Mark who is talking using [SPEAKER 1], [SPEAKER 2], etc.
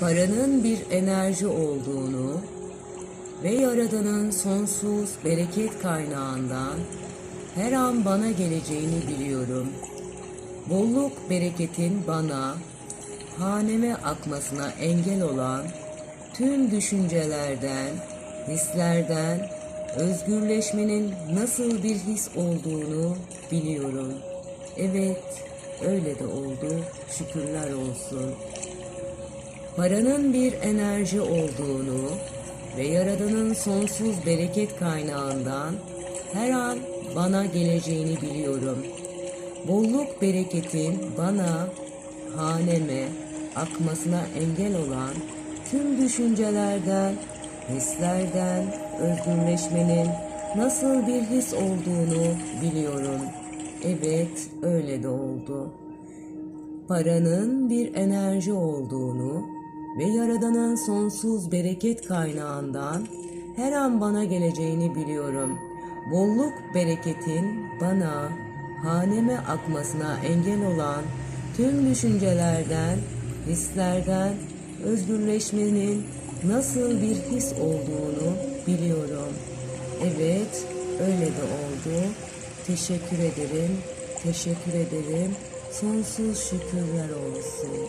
[SPEAKER 1] paranın bir enerji olduğunu ve Yaradan'ın sonsuz bereket kaynağından her an bana geleceğini biliyorum. Bolluk bereketin bana, haneme akmasına engel olan tüm düşüncelerden, hislerden özgürleşmenin nasıl bir his olduğunu biliyorum. Evet, öyle de oldu. Şükürler olsun. Paranın bir enerji olduğunu ve Yaradan'ın sonsuz bereket kaynağından her an bana geleceğini biliyorum. Bolluk bereketin bana, haneme, akmasına engel olan tüm düşüncelerden, hislerden özgürleşmenin nasıl bir his olduğunu biliyorum. Evet, öyle de oldu paranın bir enerji olduğunu ve Yaradan'ın sonsuz bereket kaynağından her an bana geleceğini biliyorum. Bolluk bereketin bana, haneme akmasına engel olan tüm düşüncelerden, hislerden özgürleşmenin nasıl bir his olduğunu biliyorum. Evet, öyle de oldu. Teşekkür ederim, teşekkür ederim. Sonsuz şükürler olsun.